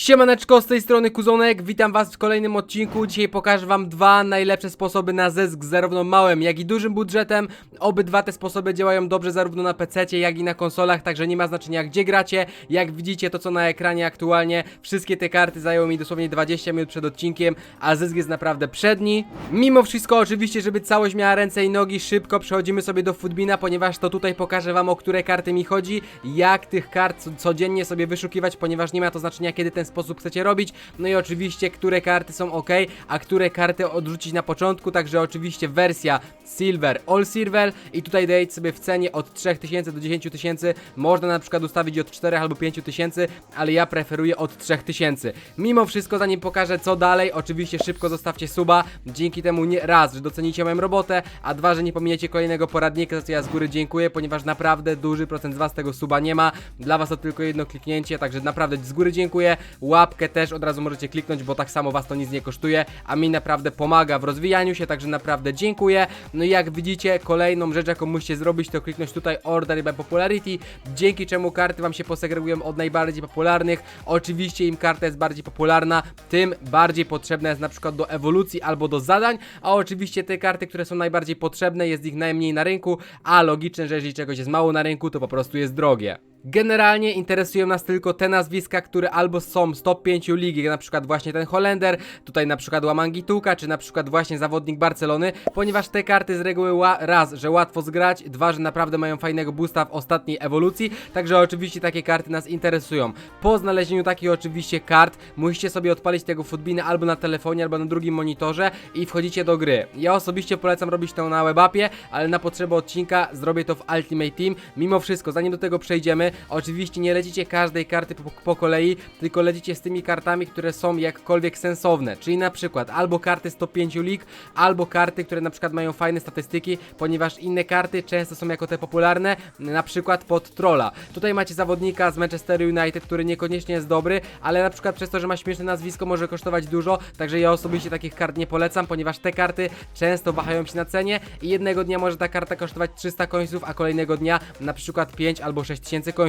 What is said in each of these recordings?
Siemaneczko, z tej strony Kuzonek, witam was w kolejnym odcinku. Dzisiaj pokażę wam dwa najlepsze sposoby na zysk zarówno małym, jak i dużym budżetem. Obydwa te sposoby działają dobrze zarówno na PC, jak i na konsolach, także nie ma znaczenia gdzie gracie. Jak widzicie to co na ekranie aktualnie, wszystkie te karty zajęły mi dosłownie 20 minut przed odcinkiem, a zysk jest naprawdę przedni. Mimo wszystko oczywiście, żeby całość miała ręce i nogi, szybko przechodzimy sobie do Footbina, ponieważ to tutaj pokażę wam o które karty mi chodzi, jak tych kart co- codziennie sobie wyszukiwać, ponieważ nie ma to znaczenia kiedy ten sposób chcecie robić. No i oczywiście, które karty są ok, a które karty odrzucić na początku. Także oczywiście wersja Silver, All Silver i tutaj dajecie sobie w cenie od 3000 do 10 tysięcy. Można na przykład ustawić od 4 albo 5 tysięcy, ale ja preferuję od 3000. Mimo wszystko, zanim pokażę co dalej, oczywiście szybko zostawcie suba. Dzięki temu nie raz, że docenicie moją robotę, a dwa, że nie pominiecie kolejnego poradnika, za co ja z góry dziękuję, ponieważ naprawdę duży procent z was tego suba nie ma. Dla was to tylko jedno kliknięcie, także naprawdę z góry dziękuję. Łapkę też od razu możecie kliknąć, bo tak samo was to nic nie kosztuje, a mi naprawdę pomaga w rozwijaniu się, także naprawdę dziękuję. No i jak widzicie, kolejną rzecz, jaką musicie zrobić, to kliknąć tutaj Order by Popularity, dzięki czemu karty wam się posegregują od najbardziej popularnych. Oczywiście im karta jest bardziej popularna, tym bardziej potrzebna jest na przykład do ewolucji albo do zadań, a oczywiście te karty, które są najbardziej potrzebne, jest ich najmniej na rynku, a logiczne, że jeżeli czegoś jest mało na rynku, to po prostu jest drogie. Generalnie interesują nas tylko te nazwiska, które albo są z top 5 ligi, jak na przykład właśnie ten Holender, tutaj na przykład Łamangituka, czy na przykład właśnie zawodnik Barcelony, ponieważ te karty z reguły raz, że łatwo zgrać, dwa, że naprawdę mają fajnego boosta w ostatniej ewolucji, także oczywiście takie karty nas interesują. Po znalezieniu takich oczywiście kart, musicie sobie odpalić tego Footbina albo na telefonie, albo na drugim monitorze i wchodzicie do gry. Ja osobiście polecam robić to na webapie, ale na potrzeby odcinka zrobię to w Ultimate Team. Mimo wszystko, zanim do tego przejdziemy, oczywiście nie lecicie każdej karty po, po kolei, tylko lecicie z tymi kartami, które są jakkolwiek sensowne, czyli na przykład albo karty 105 lig, albo karty, które na przykład mają fajne statystyki, ponieważ inne karty często są jako te popularne, na przykład pod trolla. Tutaj macie zawodnika z Manchester United, który niekoniecznie jest dobry, ale na przykład przez to, że ma śmieszne nazwisko może kosztować dużo, także ja osobiście takich kart nie polecam, ponieważ te karty często wahają się na cenie i jednego dnia może ta karta kosztować 300 końców, a kolejnego dnia na przykład 5 albo 6 tysięcy końców.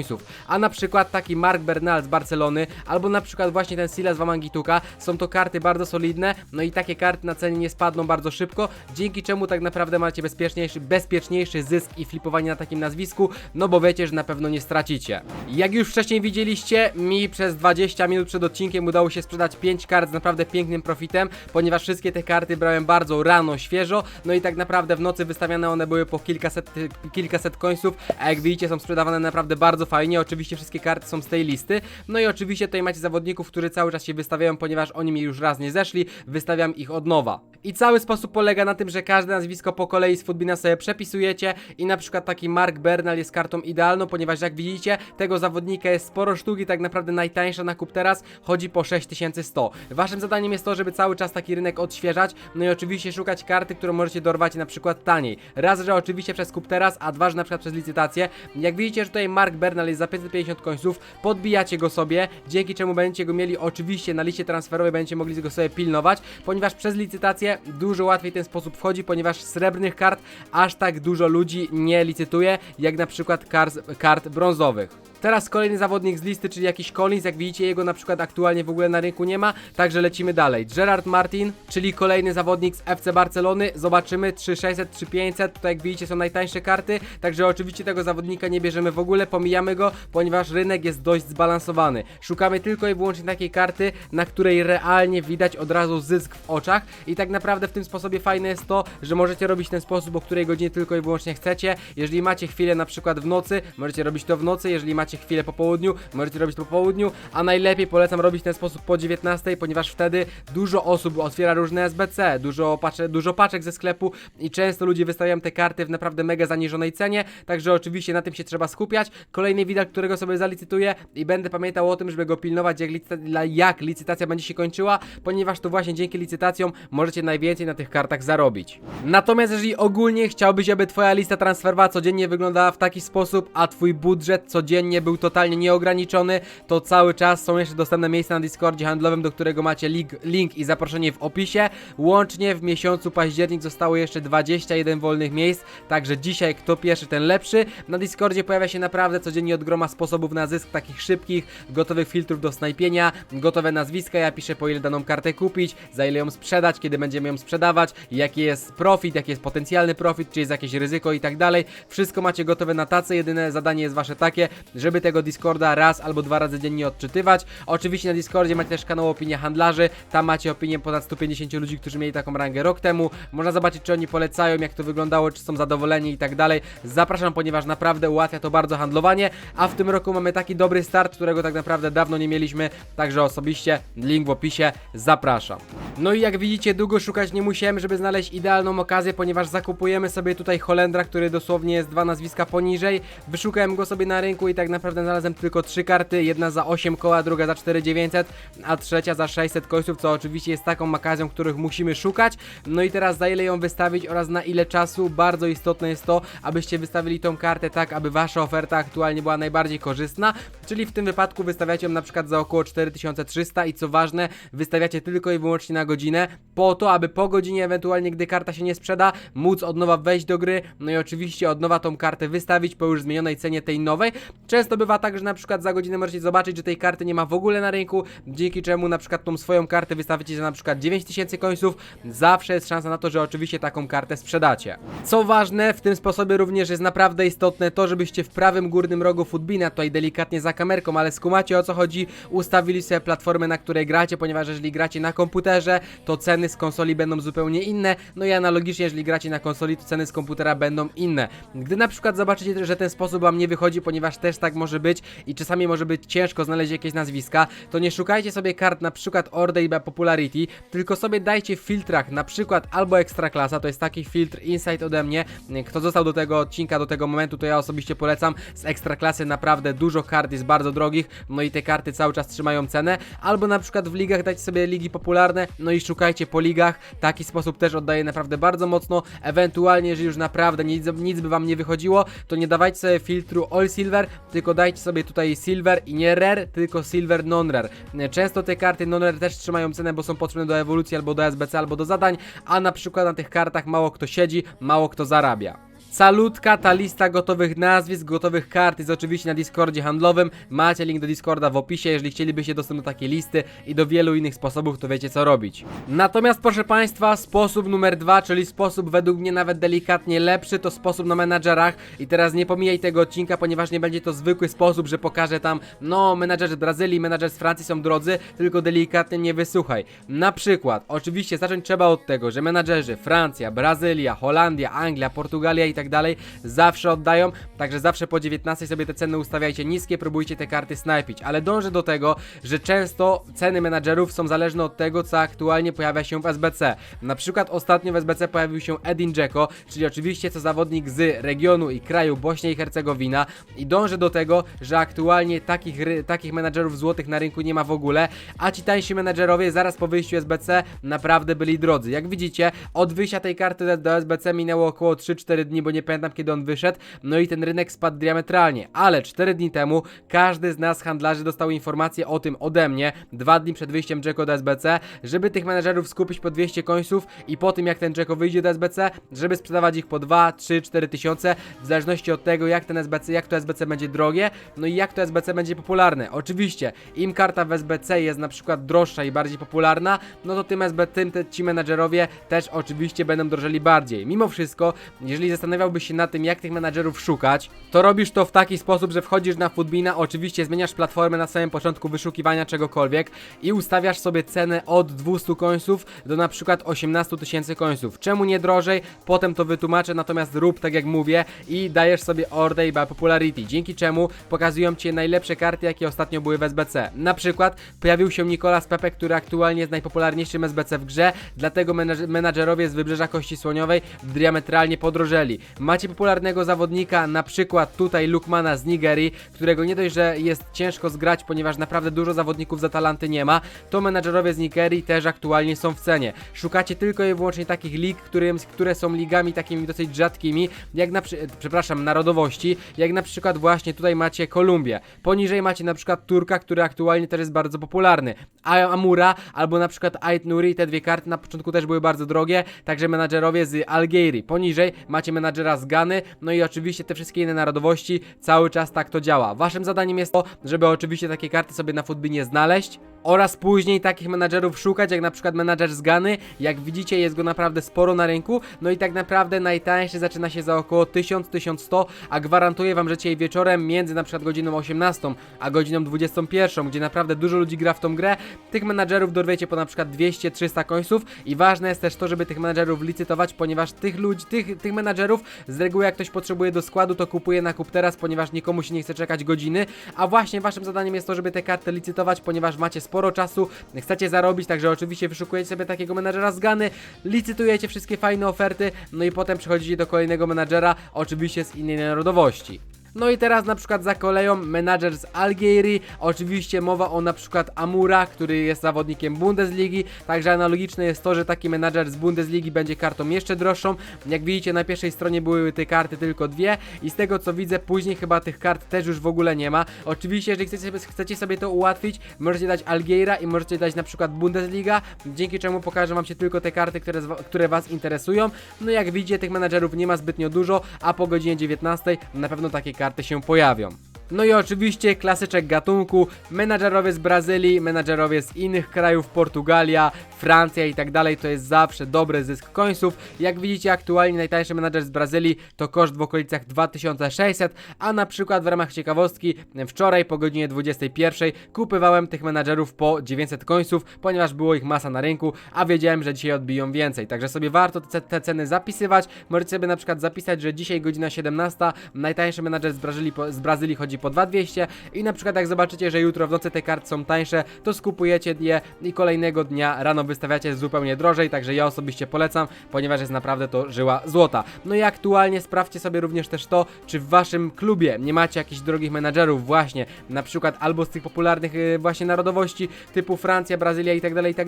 A na przykład taki Mark Bernal z Barcelony, albo na przykład właśnie ten Silas Wamangituka, są to karty bardzo solidne, no i takie karty na cenie nie spadną bardzo szybko, dzięki czemu tak naprawdę macie bezpieczniejszy, bezpieczniejszy zysk i flipowanie na takim nazwisku, no bo wiecie, że na pewno nie stracicie. Jak już wcześniej widzieliście, mi przez 20 minut przed odcinkiem udało się sprzedać 5 kart z naprawdę pięknym profitem, ponieważ wszystkie te karty brałem bardzo rano, świeżo, no i tak naprawdę w nocy wystawiane one były po kilkaset, kilkaset końców, a jak widzicie są sprzedawane naprawdę bardzo fajnie, oczywiście wszystkie karty są z tej listy, no i oczywiście tutaj macie zawodników, którzy cały czas się wystawiają, ponieważ oni mi już raz nie zeszli, wystawiam ich od nowa. I cały sposób polega na tym, że każde nazwisko po kolei z Footbina sobie przepisujecie i na przykład taki Mark Bernal jest kartą idealną, ponieważ jak widzicie, tego zawodnika jest sporo sztuki, tak naprawdę najtańsza na kup teraz chodzi po 6100. Waszym zadaniem jest to, żeby cały czas taki rynek odświeżać, no i oczywiście szukać karty, którą możecie dorwać na przykład taniej. Raz, że oczywiście przez kup teraz, a dwa, że na przykład przez licytację. Jak widzicie, że tutaj Mark Bernal jest za 550 końców, podbijacie go sobie, dzięki czemu będziecie go mieli oczywiście na liście transferowej, będziecie mogli go sobie pilnować, ponieważ przez licytację dużo łatwiej ten sposób wchodzi, ponieważ srebrnych kart aż tak dużo ludzi nie licytuje, jak na przykład kart, kart brązowych. Teraz kolejny zawodnik z listy, czyli jakiś Collins, jak widzicie jego na przykład aktualnie w ogóle na rynku nie ma, także lecimy dalej. Gerard Martin, czyli kolejny zawodnik z FC Barcelony, zobaczymy 3600, 3500, tutaj jak widzicie są najtańsze karty, także oczywiście tego zawodnika nie bierzemy w ogóle, pomijamy go, ponieważ rynek jest dość zbalansowany. Szukamy tylko i wyłącznie takiej karty, na której realnie widać od razu zysk w oczach. I tak naprawdę w tym sposobie fajne jest to, że możecie robić ten sposób, o której godzinie tylko i wyłącznie chcecie. Jeżeli macie chwilę na przykład w nocy, możecie robić to w nocy, jeżeli macie chwilę po południu, możecie robić po południu, a najlepiej polecam robić w ten sposób po 19, ponieważ wtedy dużo osób otwiera różne SBC, dużo, pacze, dużo paczek ze sklepu i często ludzie wystawiają te karty w naprawdę mega zaniżonej cenie, także oczywiście na tym się trzeba skupiać. Kolejny widok, którego sobie zalicytuję i będę pamiętał o tym, żeby go pilnować jak, licyta- jak licytacja będzie się kończyła, ponieważ to właśnie dzięki licytacjom możecie najwięcej na tych kartach zarobić. Natomiast jeżeli ogólnie chciałbyś, aby twoja lista transferowa codziennie wyglądała w taki sposób, a twój budżet codziennie był totalnie nieograniczony, to cały czas są jeszcze dostępne miejsca na Discordzie handlowym, do którego macie link, link i zaproszenie w opisie. Łącznie w miesiącu październik zostało jeszcze 21 wolnych miejsc, także dzisiaj kto pierwszy, ten lepszy. Na Discordzie pojawia się naprawdę codziennie od groma sposobów na zysk, takich szybkich, gotowych filtrów do snajpienia, gotowe nazwiska, ja piszę po ile daną kartę kupić, za ile ją sprzedać, kiedy będziemy ją sprzedawać, jaki jest profit, jaki jest potencjalny profit, czy jest jakieś ryzyko i tak dalej. Wszystko macie gotowe na tacy, jedyne zadanie jest wasze takie, żeby tego Discorda raz albo dwa razy dziennie odczytywać. Oczywiście na Discordzie macie też kanał Opinia Handlarzy, tam macie opinię ponad 150 ludzi, którzy mieli taką rangę rok temu. Można zobaczyć, czy oni polecają, jak to wyglądało, czy są zadowoleni i tak dalej. Zapraszam, ponieważ naprawdę ułatwia to bardzo handlowanie, a w tym roku mamy taki dobry start, którego tak naprawdę dawno nie mieliśmy, także osobiście link w opisie, zapraszam. No i jak widzicie, długo szukać nie musiałem, żeby znaleźć idealną okazję, ponieważ zakupujemy sobie tutaj Holendra, który dosłownie jest dwa nazwiska poniżej. Wyszukałem go sobie na rynku i tak naprawdę znalazłem tylko trzy karty, jedna za 8 koła, druga za 4900, a trzecia za 600 końców, co oczywiście jest taką okazją, których musimy szukać. No i teraz za ile ją wystawić oraz na ile czasu, bardzo istotne jest to, abyście wystawili tą kartę tak, aby wasza oferta aktualnie była najbardziej korzystna, czyli w tym wypadku wystawiacie ją na przykład za około 4300 i co ważne, wystawiacie tylko i wyłącznie na godzinę, po to, aby po godzinie ewentualnie, gdy karta się nie sprzeda, móc od nowa wejść do gry, no i oczywiście od nowa tą kartę wystawić po już zmienionej cenie tej nowej. Często bywa tak, że na przykład za godzinę możecie zobaczyć, że tej karty nie ma w ogóle na rynku, dzięki czemu na przykład tą swoją kartę wystawicie za na przykład 9000 końców, zawsze jest szansa na to, że oczywiście taką kartę sprzedacie. Co ważne, w tym sposobie również jest naprawdę istotne to, żebyście w prawym górnym rogu Footbina, tutaj delikatnie za kamerką, ale skumacie o co chodzi, ustawili sobie platformę, na której gracie, ponieważ jeżeli gracie na komputerze, to ceny z konsoli będą zupełnie inne, no i analogicznie, jeżeli gracie na konsoli, to ceny z komputera będą inne. Gdy na przykład zobaczycie, że ten sposób wam nie wychodzi, ponieważ też tak może być i czasami może być ciężko znaleźć jakieś nazwiska, to nie szukajcie sobie kart na przykład Order i Popularity, tylko sobie dajcie w filtrach na przykład albo Ekstraklasa, to jest taki filtr insight ode mnie, kto został do tego odcinka, do tego momentu, to ja osobiście polecam, z Ekstraklasy naprawdę dużo kart jest bardzo drogich, no i te karty cały czas trzymają cenę, albo na przykład w ligach dajcie sobie ligi popularne, no i szukajcie po ligach, taki sposób też oddaje naprawdę bardzo mocno, ewentualnie jeżeli już naprawdę nic, nic by wam nie wychodziło, to nie dawajcie sobie filtru All Silver, tylko dajcie sobie tutaj Silver i nie Rare, tylko Silver Non-Rare. Często te karty Non-Rare też trzymają cenę, bo są potrzebne do ewolucji albo do SBC, albo do zadań, a na przykład na tych kartach mało kto siedzi, mało kto zarabia. Salutka, ta lista gotowych nazwisk, gotowych kart jest oczywiście na Discordzie handlowym. Macie link do Discorda w opisie, jeżeli chcielibyście dostęp do takiej listy i do wielu innych sposobów, to wiecie co robić. Natomiast proszę Państwa, sposób numer dwa, czyli sposób według mnie nawet delikatnie lepszy, to sposób na menadżerach. I teraz nie pomijaj tego odcinka, ponieważ nie będzie to zwykły sposób, że pokażę tam, no, menadżerzy z Brazylii, menadżer z Francji są drodzy, tylko delikatnie nie wysłuchaj. Na przykład, oczywiście zacząć trzeba od tego, że menadżerzy Francja, Brazylia, Holandia, Anglia, Portugalia i tak dalej zawsze oddają, także zawsze po 19 sobie te ceny ustawiajcie niskie, próbujcie te karty snajpić, ale dążę do tego, że często ceny menadżerów są zależne od tego, co aktualnie pojawia się w SBC. Na przykład ostatnio w SBC pojawił się Edin Dzeko, czyli oczywiście co zawodnik z regionu i kraju Bośnia i Hercegowina i dążę do tego, że aktualnie takich, takich menadżerów złotych na rynku nie ma w ogóle, a ci tańsi menadżerowie zaraz po wyjściu SBC naprawdę byli drodzy. Jak widzicie, od wyjścia tej karty do SBC minęło około 3-4 dni, bo nie pamiętam kiedy on wyszedł, no i ten rynek spadł diametralnie, ale 4 dni temu każdy z nas handlarzy dostał informację o tym ode mnie, dwa dni przed wyjściem Jacko do SBC, żeby tych menedżerów skupić po 200 końców i po tym jak ten Jacko wyjdzie do SBC, żeby sprzedawać ich po 2, 3, 4 tysiące, w zależności od tego jak ten SBC, jak to SBC będzie drogie, no i jak to SBC będzie popularne. Oczywiście, im karta w SBC jest na przykład droższa i bardziej popularna, no to tym SB, tym te, ci menedżerowie też oczywiście będą drożeli bardziej. Mimo wszystko, jeżeli zastanawiałbyś się nad tym, jak tych menadżerów szukać, to robisz to w taki sposób, że wchodzisz na Foodbina, oczywiście zmieniasz platformę na samym początku wyszukiwania czegokolwiek i ustawiasz sobie cenę od 200 końców do na przykład 18 tysięcy końców. Czemu nie drożej? Potem to wytłumaczę, natomiast rób tak jak mówię i dajesz sobie order i popularity, dzięki czemu pokazują Ci najlepsze karty, jakie ostatnio były w SBC. Na przykład pojawił się Nicolas Pepe, który aktualnie jest najpopularniejszym SBC w grze, dlatego menadż- menadżerowie z Wybrzeża Kości Słoniowej diametralnie podrożeli. Macie popularnego zawodnika, na przykład tutaj Lukmana z Nigerii, którego nie dość, że jest ciężko zgrać, ponieważ naprawdę dużo zawodników z Atalanty nie ma, to menadżerowie z Nigerii też aktualnie są w cenie. Szukacie tylko i wyłącznie takich lig, które, które są ligami takimi dosyć rzadkimi, jak na przepraszam, narodowości, jak na przykład właśnie tutaj macie Kolumbię. Poniżej macie na przykład Turka, który aktualnie też jest bardzo popularny. Amura albo na przykład Ait Nuri, te dwie karty na początku też były bardzo drogie, także menadżerowie z Algierii. Poniżej macie menadżera z Gany, no i oczywiście te wszystkie inne narodowości, cały czas tak to działa. Waszym zadaniem jest to, żeby oczywiście takie karty sobie na Footbinie znaleźć, oraz później takich menadżerów szukać, jak na przykład menadżer z Gany. Jak widzicie, jest go naprawdę sporo na rynku. No i tak naprawdę najtańszy zaczyna się za około 1000-1100, a gwarantuję wam, że dzisiaj wieczorem między na przykład godziną 18 a godziną 21, gdzie naprawdę dużo ludzi gra w tą grę, tych menadżerów dorwiecie po na przykład 200-300 końców i ważne jest też to, żeby tych menadżerów licytować, ponieważ tych ludzi, tych, tych menadżerów z reguły jak ktoś potrzebuje do składu, to kupuje na kup teraz, ponieważ nikomu się nie chce czekać godziny, a właśnie waszym zadaniem jest to, żeby te karty licytować, ponieważ macie sporo czasu, chcecie zarobić, także oczywiście wyszukujecie sobie takiego menadżera z Gany, licytujecie wszystkie fajne oferty, no i potem przechodzicie do kolejnego menadżera, oczywiście z innej narodowości. No i teraz na przykład za koleją menadżer z Algierii, oczywiście mowa o na przykład Amura, który jest zawodnikiem Bundesligi, także analogiczne jest to, że taki menadżer z Bundesligi będzie kartą jeszcze droższą. Jak widzicie na pierwszej stronie były te karty tylko dwie i z tego co widzę później chyba tych kart też już w ogóle nie ma. Oczywiście jeżeli chcecie chcecie sobie to ułatwić, możecie dać Algiera i możecie dać na przykład Bundesliga, dzięki czemu pokażę wam się tylko te karty, które, które was interesują. No jak widzicie tych menadżerów nie ma zbytnio dużo, a po godzinie 19 na pewno takie karty się pojawią. No i oczywiście klasyczek gatunku, menadżerowie z Brazylii, menadżerowie z innych krajów, Portugalia, Francja i tak dalej, to jest zawsze dobry zysk końców. Jak widzicie aktualnie najtańszy menadżer z Brazylii to koszt w okolicach 2600, a na przykład w ramach ciekawostki wczoraj po godzinie 21 kupywałem tych menadżerów po 900 końców, ponieważ było ich masa na rynku, a wiedziałem, że dzisiaj odbiją więcej, także sobie warto te, te ceny zapisywać. Możecie sobie na przykład zapisać, że dzisiaj godzina 17, najtańszy menadżer z Brazylii, z Brazylii chodzi po 2200 i na przykład jak zobaczycie, że jutro w nocy te karty są tańsze, to skupujecie je i kolejnego dnia rano wystawiacie zupełnie drożej, także ja osobiście polecam, ponieważ jest naprawdę to żyła złota. No i aktualnie sprawdźcie sobie również też to, czy w waszym klubie nie macie jakichś drogich menadżerów właśnie, na przykład albo z tych popularnych yy, właśnie narodowości typu Francja, Brazylia i tak dalej, i tak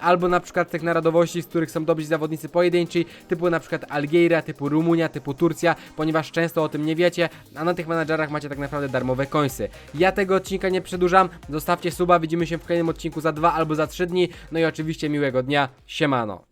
albo na przykład tych narodowości, z których są dobrzy zawodnicy pojedynczy, typu na przykład Algieria, typu Rumunia, typu Turcja, ponieważ często o tym nie wiecie, a na tych menadżerach macie tak naprawdę darmowe końsy. Ja tego odcinka nie przedłużam, zostawcie suba, widzimy się w kolejnym odcinku za dwa albo za trzy dni, no i oczywiście miłego dnia, siemano.